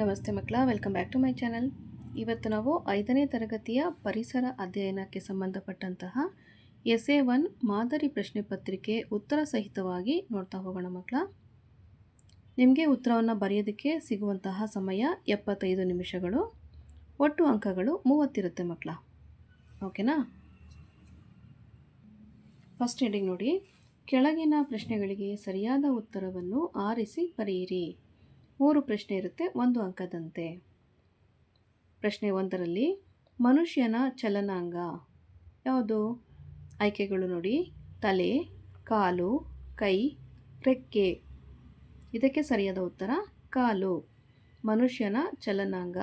ನಮಸ್ತೆ ಮಕ್ಕಳ welcome back to my channel ಇವತ್ತು ನಾವು ಐದನೇ ತರಗತಿಯ ಪರಿಸರ ಅಧ್ಯಯನಕ್ಕೆ ಸಂಬಂಧಪಟ್ಟಂತಹ ಎಸ್ ಎ ಒನ್ ಮಾದರಿ ಪ್ರಶ್ನೆ ಪತ್ರಿಕೆ ಉತ್ತರ ಸಹಿತವಾಗಿ ನೋಡ್ತಾ ಹೋಗೋಣ ಮಕ್ಕಳ. ನಿಮಗೆ ಉತ್ತರವನ್ನು ಬರೆಯೋದಕ್ಕೆ ಸಿಗುವಂತಹ ಸಮಯ ಎಪ್ಪತ್ತೈದು ನಿಮಿಷಗಳು, ಒಟ್ಟು ಅಂಕಗಳು ಮೂವತ್ತಿರುತ್ತೆ ಮಕ್ಕಳ. ಓಕೆನಾ? ಫಸ್ಟ್ ಹೆಡಿಂಗ್ ನೋಡಿ, ಕೆಳಗಿನ ಪ್ರಶ್ನೆಗಳಿಗೆ ಸರಿಯಾದ ಉತ್ತರವನ್ನು ಆರಿಸಿ ಬರೆಯಿರಿ. ಮೂರು ಪ್ರಶ್ನೆ ಇರುತ್ತೆ, ಒಂದು ಅಂಕದಂತೆ. ಪ್ರಶ್ನೆ ಒಂದರಲ್ಲಿ, ಮನುಷ್ಯನ ಚಲನಾಂಗ ಯಾವುದು? ಆಯ್ಕೆಗಳು ನೋಡಿ. ತಲೆ, ಕಾಲು, ಕೈ, ರೆಕ್ಕೆ. ಇದಕ್ಕೆ ಸರಿಯಾದ ಉತ್ತರ, ಕಾಲು. ಮನುಷ್ಯನ ಚಲನಾಂಗ,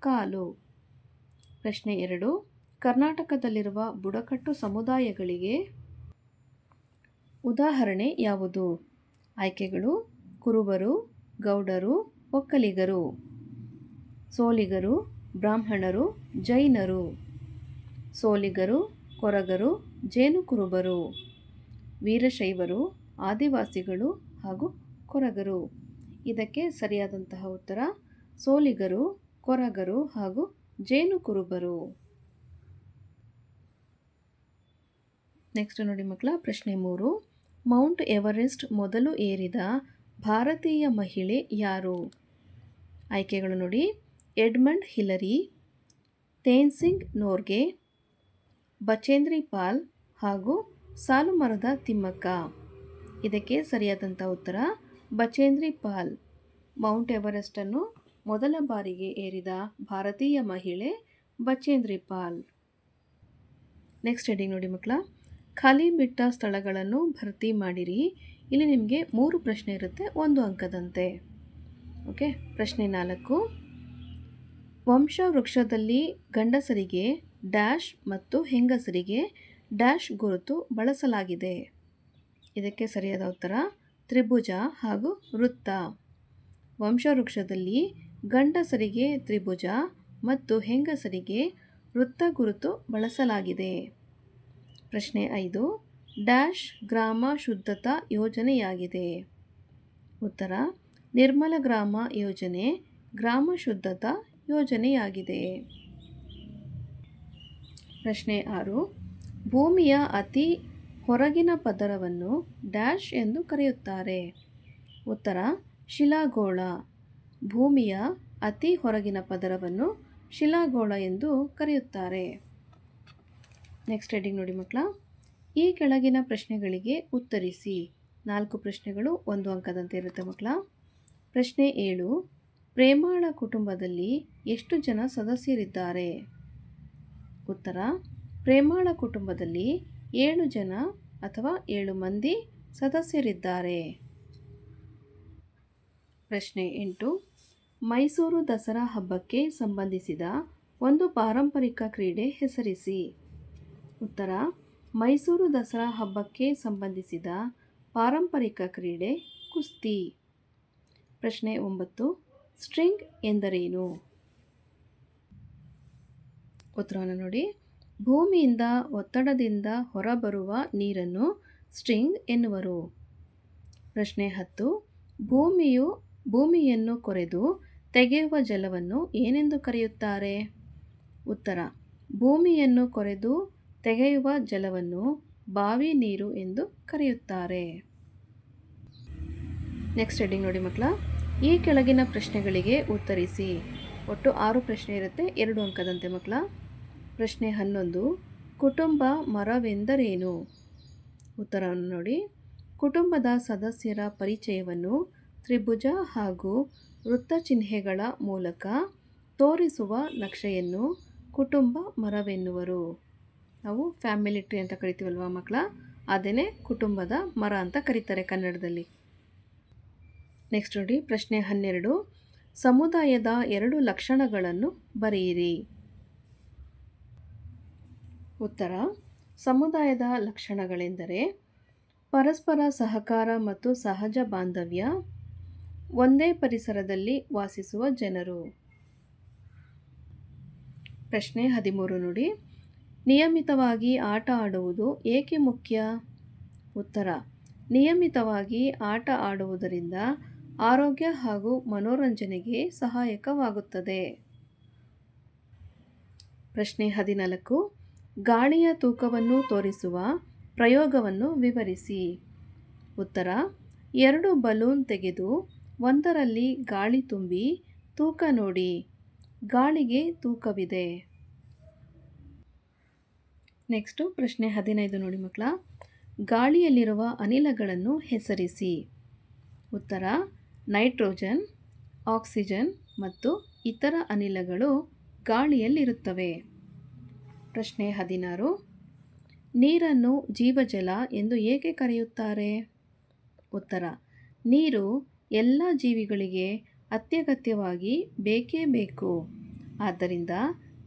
ಕಾಲು. ಪ್ರಶ್ನೆ ಎರಡು, ಕರ್ನಾಟಕದಲ್ಲಿರುವ ಬುಡಕಟ್ಟು ಸಮುದಾಯಗಳಿಗೆ ಉದಾಹರಣೆ ಯಾವುದು? ಆಯ್ಕೆಗಳು, ಕುರುಬರು ಗೌಡರು, ಒಕ್ಕಲಿಗರು, ಸೋಲಿಗರು, ಬ್ರಾಹ್ಮಣರು, ಜೈನರು, ಸೋಲಿಗರು, ಕೊರಗರು, ಜೇನುಕುರುಬರು, ವೀರಶೈವರು, ಆದಿವಾಸಿಗಳು ಹಾಗೂ ಕೊರಗರು. ಇದಕ್ಕೆ ಸರಿಯಾದಂತಹ ಉತ್ತರ, ಸೋಲಿಗರು, ಕೊರಗರು ಹಾಗೂ ಜೇನುಕುರುಬರು. ನೆಕ್ಸ್ಟ್ ನೋಡಿ ಮಕ್ಕಳ, ಪ್ರಶ್ನೆ ಮೂರು. ಮೌಂಟ್ ಎವರೆಸ್ಟ್ ಮೊದಲು ಏರಿದ ಭಾರತೀಯ ಮಹಿಳೆ ಯಾರು? ಆಯ್ಕೆಗಳು ನೋಡಿ. ಎಡ್ಮಂಡ್ ಹಿಲರಿ, ತೇನ್ಸಿಂಗ್ ನೋರ್ಗೆ, ಬಚೇಂದ್ರಿ ಪಾಲ್ ಹಾಗೂ ಸಾಲುಮರದ ತಿಮ್ಮಕ್ಕ. ಇದಕ್ಕೆ ಸರಿಯಾದಂಥ ಉತ್ತರ, ಬಚೇಂದ್ರಿ ಪಾಲ್. ಮೌಂಟ್ ಎವರೆಸ್ಟನ್ನು ಮೊದಲ ಬಾರಿಗೆ ಏರಿದ ಭಾರತೀಯ ಮಹಿಳೆ ಬಚೇಂದ್ರಿ ಪಾಲ್. ನೆಕ್ಸ್ಟ್ ಹೆಡಿಂಗ್ ನೋಡಿ ಮಕ್ಕಳ. ಖಾಲಿ ಬಿಟ್ಟ ಸ್ಥಳಗಳನ್ನು ಭರ್ತಿ ಮಾಡಿರಿ. ಇಲ್ಲಿ ನಿಮಗೆ ಮೂರು ಪ್ರಶ್ನೆ ಇರುತ್ತೆ, ಒಂದು ಅಂಕದಂತೆ. ಓಕೆ ಪ್ರಶ್ನೆ ನಾಲ್ಕು. ವಂಶವೃಕ್ಷದಲ್ಲಿ ಗಂಡಸರಿಗೆ ಡ್ಯಾಶ್ ಮತ್ತು ಹೆಂಗಸರಿಗೆ ಡ್ಯಾಶ್ ಗುರುತು ಬಳಸಲಾಗಿದೆ. ಇದಕ್ಕೆ ಸರಿಯಾದ ಉತ್ತರ, ತ್ರಿಭುಜ ಹಾಗೂ ವೃತ್ತ. ವಂಶವೃಕ್ಷದಲ್ಲಿ ಗಂಡಸರಿಗೆ ತ್ರಿಭುಜ ಮತ್ತು ಹೆಂಗಸರಿಗೆ ವೃತ್ತ ಗುರುತು ಬಳಸಲಾಗಿದೆ. ಪ್ರಶ್ನೆ ಐದು. ಡ್ಯಾಶ್ ಗ್ರಾಮ ಶುದ್ಧತಾ ಯೋಜನೆಯಾಗಿದೆ. ಉತ್ತರ, ನಿರ್ಮಲ ಗ್ರಾಮ ಯೋಜನೆ ಗ್ರಾಮ ಶುದ್ಧತಾ ಯೋಜನೆಯಾಗಿದೆ. ಪ್ರಶ್ನೆ ಆರು, ಭೂಮಿಯ ಅತಿ ಹೊರಗಿನ ಪದರವನ್ನು ಡ್ಯಾಶ್ ಎಂದು ಕರೆಯುತ್ತಾರೆ. ಉತ್ತರ, ಶಿಲಾಗೋಳ, ಭೂಮಿಯ ಅತಿ ಹೊರಗಿನ ಪದರವನ್ನು ಶಿಲಾಗೋಳ ಎಂದು ಕರೆಯುತ್ತಾರೆ. ನೆಕ್ಸ್ಟ್ ಹೆಡಿಂಗ್ ನೋಡಿ ಮಕ್ಕಳ. ಈ ಕೆಳಗಿನ ಪ್ರಶ್ನೆಗಳಿಗೆ ಉತ್ತರಿಸಿ. ನಾಲ್ಕು ಪ್ರಶ್ನೆಗಳು ಒಂದು ಅಂಕದಂತೆ ಇರುತ್ತೆ ಮಕ್ಕಳ. ಪ್ರಶ್ನೆ ಏಳು, ಪ್ರೇಮಾಳ ಕುಟುಂಬದಲ್ಲಿ ಎಷ್ಟು ಜನ ಸದಸ್ಯರಿದ್ದಾರೆ? ಉತ್ತರ, ಪ್ರೇಮಾಳ ಕುಟುಂಬದಲ್ಲಿ ಏಳು ಜನ ಅಥವಾ ಏಳು ಮಂದಿ ಸದಸ್ಯರಿದ್ದಾರೆ. ಪ್ರಶ್ನೆ ಎಂಟು, ಮೈಸೂರು ದಸರಾ ಹಬ್ಬಕ್ಕೆ ಸಂಬಂಧಿಸಿದ ಒಂದು ಪಾರಂಪರಿಕ ಕ್ರೀಡೆ ಹೆಸರಿಸಿ. ಉತ್ತರ ಮೈಸೂರು ದಸರಾ ಹಬ್ಬಕ್ಕೆ ಸಂಬಂಧಿಸಿದ ಪಾರಂಪರಿಕ ಕ್ರೀಡೆ ಕುಸ್ತಿ. ಪ್ರಶ್ನೆ ಒಂಬತ್ತು, ಸ್ಟ್ರಿಂಗ್ ಎಂದರೇನು? ಉತ್ತರವನ್ನು ನೋಡಿ. ಭೂಮಿಯಿಂದ, ಒತ್ತಡದಿಂದ ಹೊರಬರುವ ನೀರನ್ನು ಸ್ಟ್ರಿಂಗ್ ಎನ್ನುವರು. ಪ್ರಶ್ನೆ ಹತ್ತು, ಭೂಮಿಯು ಭೂಮಿಯನ್ನು ಕೊರೆದು ತೆಗೆಯುವ ಜಲವನ್ನು ಏನೆಂದು ಕರೆಯುತ್ತಾರೆ? ಉತ್ತರ, ಭೂಮಿಯನ್ನು ಕೊರೆದು ತೆಗೆಯುವ ಜಲವನ್ನು ಬಾವಿ ನೀರು ಎಂದು ಕರೆಯುತ್ತಾರೆ. ನೆಕ್ಸ್ಟ್ ಹೆಡ್ಡಿಂಗ್ ನೋಡಿ ಮಕ್ಕಳ. ಈ ಕೆಳಗಿನ ಪ್ರಶ್ನೆಗಳಿಗೆ ಉತ್ತರಿಸಿ. ಒಟ್ಟು ಆರು ಪ್ರಶ್ನೆ ಇರುತ್ತೆ, ಎರಡು ಅಂಕದಂತೆ ಮಕ್ಕಳ. ಪ್ರಶ್ನೆ ಹನ್ನೊಂದು, ಕುಟುಂಬ ಮರವೆಂದರೇನು? ಉತ್ತರವನ್ನು ನೋಡಿ. ಕುಟುಂಬದ ಸದಸ್ಯರ ಪರಿಚಯವನ್ನು ತ್ರಿಭುಜ ಹಾಗೂ ವೃತ್ತ ಚಿಹ್ನೆಗಳ ಮೂಲಕ ತೋರಿಸುವ ನಕ್ಷೆಯನ್ನು ಕುಟುಂಬ ಮರವೆನ್ನುವರು. ನಾವು ಫ್ಯಾಮಿಲಿ ಟ್ರೀ ಅಂತ ಕರಿತೀವಲ್ವ ಮಕ್ಕಳ? ಅದೇ ಕುಟುಂಬದ ಮರ ಅಂತ ಕರೀತಾರೆ ಕನ್ನಡದಲ್ಲಿ. ನೆಕ್ಸ್ಟ್ ನೋಡಿ, ಪ್ರಶ್ನೆ ಹನ್ನೆರಡು. ಸಮುದಾಯದ ಎರಡು ಲಕ್ಷಣಗಳನ್ನು ಬರೆಯಿರಿ. ಉತ್ತರ, ಸಮುದಾಯದ ಲಕ್ಷಣಗಳೆಂದರೆ ಪರಸ್ಪರ ಸಹಕಾರ ಮತ್ತು ಸಹಜ ಬಾಂಧವ್ಯ, ಒಂದೇ ಪರಿಸರದಲ್ಲಿ ವಾಸಿಸುವ ಜನರು. ಪ್ರಶ್ನೆ ಹದಿಮೂರು ನೋಡಿ ನಿಯಮಿತವಾಗಿ ಆಟ ಆಡುವುದು ಏಕೆ ಮುಖ್ಯ? ಉತ್ತರ. ನಿಯಮಿತವಾಗಿ ಆಟ ಆಡುವುದರಿಂದ ಆರೋಗ್ಯ ಹಾಗೂ ಮನೋರಂಜನೆಗೆ ಸಹಾಯಕವಾಗುತ್ತದೆ. ಪ್ರಶ್ನೆ ಹದಿನಾಲ್ಕು. ಗಾಳಿಯ ತೂಕವನ್ನು ತೋರಿಸುವ ಪ್ರಯೋಗವನ್ನು ವಿವರಿಸಿ. ಉತ್ತರ. ಎರಡು ಬಲೂನ್ ತೆಗೆದು ಒಂದರಲ್ಲಿ ಗಾಳಿ ತುಂಬಿ ತೂಕ ನೋಡಿ. ಗಾಳಿಗೆ ತೂಕವಿದೆ. ನೆಕ್ಸ್ಟು ಪ್ರಶ್ನೆ ಹದಿನೈದು ನೋಡಿ ಮಕ್ಕಳ. ಗಾಳಿಯಲ್ಲಿರುವ ಅನಿಲಗಳನ್ನು ಹೆಸರಿಸಿ. ಉತ್ತರ, ನೈಟ್ರೋಜನ್, ಆಕ್ಸಿಜನ್ ಮತ್ತು ಇತರ ಅನಿಲಗಳು ಗಾಳಿಯಲ್ಲಿರುತ್ತವೆ. ಪ್ರಶ್ನೆ ಹದಿನಾರು, ನೀರನ್ನು ಜೀವಜಲ ಎಂದು ಏಕೆ ಕರೆಯುತ್ತಾರೆ? ಉತ್ತರ, ನೀರು ಎಲ್ಲ ಜೀವಿಗಳಿಗೆ ಅತ್ಯಗತ್ಯವಾಗಿ ಬೇಕೇ ಬೇಕು. ಆದ್ದರಿಂದ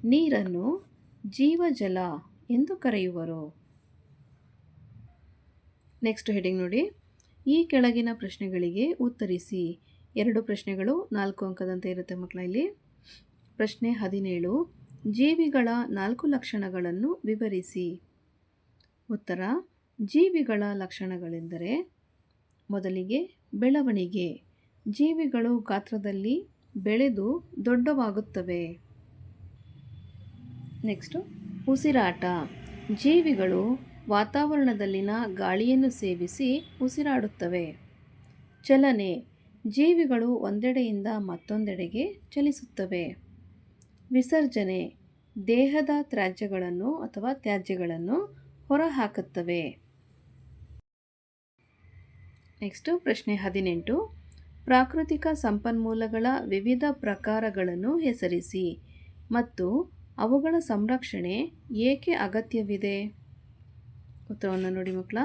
ನೀರನ್ನು ಜೀವಜಲ ಎಂದು ಕರೆಯುವರು. ನೆಕ್ಸ್ಟ್ ಹೆಡಿಂಗ್ ನೋಡಿ. ಈ ಕೆಳಗಿನ ಪ್ರಶ್ನೆಗಳಿಗೆ ಉತ್ತರಿಸಿ. ಎರಡು ಪ್ರಶ್ನೆಗಳು, ನಾಲ್ಕು ಅಂಕದಂತೆ ಇರುತ್ತೆ ಮಕ್ಕಳ ಇಲ್ಲಿ. ಪ್ರಶ್ನೆ ಹದಿನೇಳು. ಜೀವಿಗಳ ನಾಲ್ಕು ಲಕ್ಷಣಗಳನ್ನು ವಿವರಿಸಿ. ಉತ್ತರ, ಜೀವಿಗಳ ಲಕ್ಷಣಗಳೆಂದರೆ ಮೊದಲಿಗೆ ಬೆಳವಣಿಗೆ. ಜೀವಿಗಳು ಗಾತ್ರದಲ್ಲಿ ಬೆಳೆದು ದೊಡ್ಡವಾಗುತ್ತವೆ. ನೆಕ್ಸ್ಟು ಉಸಿರಾಟ. ಜೀವಿಗಳು ವಾತಾವರಣದಲ್ಲಿನ ಗಾಳಿಯನ್ನು ಸೇವಿಸಿ ಉಸಿರಾಡುತ್ತವೆ. ಚಲನೆ. ಜೀವಿಗಳು ಒಂದೆಡೆಯಿಂದ ಮತ್ತೊಂದೆಡೆಗೆ ಚಲಿಸುತ್ತವೆ. ವಿಸರ್ಜನೆ. ದೇಹದ ತ್ಯಾಜ್ಯಗಳನ್ನು ಅಥವಾ ತ್ಯಾಜ್ಯಗಳನ್ನು ಹೊರಹಾಕುತ್ತವೆ. ನೆಕ್ಸ್ಟು ಪ್ರಶ್ನೆ ಹದಿನೆಂಟು. ಪ್ರಾಕೃತಿಕ ಸಂಪನ್ಮೂಲಗಳ ವಿವಿಧ ಪ್ರಕಾರಗಳನ್ನು ಹೆಸರಿಸಿ ಮತ್ತು ಅವುಗಳ ಸಂರಕ್ಷಣೆ ಏಕೆ ಅಗತ್ಯವಿದೆ? ಉತ್ತರವನ್ನು ನೋಡಿ ಮಕ್ಕಳ.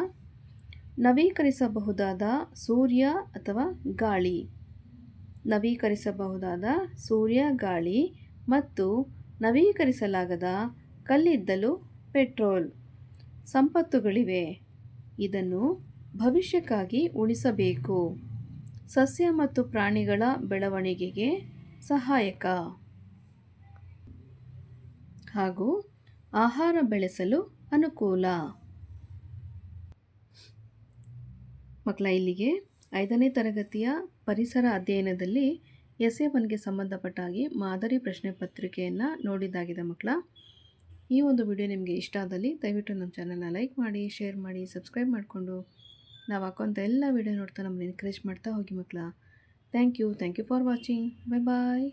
ನವೀಕರಿಸಬಹುದಾದ ಸೂರ್ಯ ಅಥವಾ ಗಾಳಿ. ನವೀಕರಿಸಬಹುದಾದ ಸೂರ್ಯ, ಗಾಳಿ ಮತ್ತು ನವೀಕರಿಸಲಾಗದ ಕಲ್ಲಿದ್ದಲು ಪೆಟ್ರೋಲ್ ಸಂಪತ್ತುಗಳಿವೆ. ಇದನ್ನು ಭವಿಷ್ಯಕ್ಕಾಗಿ ಉಳಿಸಬೇಕು. ಸಸ್ಯ ಮತ್ತು ಪ್ರಾಣಿಗಳ ಬೆಳವಣಿಗೆಗೆ ಸಹಾಯಕ. ಹಾಗೂ ಆಹಾರ ಬೆಳೆಸಲು ಅನುಕೂಲ. ಮಕ್ಕಳ, ಇಲ್ಲಿಗೆ ಐದನೇ ತರಗತಿಯ ಪರಿಸರ ಅಧ್ಯಯನದಲ್ಲಿ ಎಸ್ ಎ ಒನ್ಗೆ ಸಂಬಂಧಪಟ್ಟಾಗಿ ಮಾದರಿ ಪ್ರಶ್ನೆ ಪತ್ರಿಕೆಯನ್ನು ನೋಡಿದ್ದಾಗಿದೆ ಮಕ್ಕಳ. ಈ ಒಂದು ವಿಡಿಯೋ ನಿಮಗೆ ಇಷ್ಟ ಆದಲ್ಲಿ ದಯವಿಟ್ಟು ನಮ್ಮ ಚಾನಲ್ನ ಲೈಕ್ ಮಾಡಿ, ಶೇರ್ ಮಾಡಿ, ಸಬ್ಸ್ಕ್ರೈಬ್ ಮಾಡಿಕೊಂಡು ನಾವು ಹಾಕೋಂಥ ಎಲ್ಲ ವಿಡಿಯೋ ನೋಡ್ತಾ ನಮ್ಮನ್ನು ಎನ್ಕರೇಜ್ ಮಾಡ್ತಾ ಹೋಗಿ ಮಕ್ಕಳ. Thank you thank you for watching. Bye bye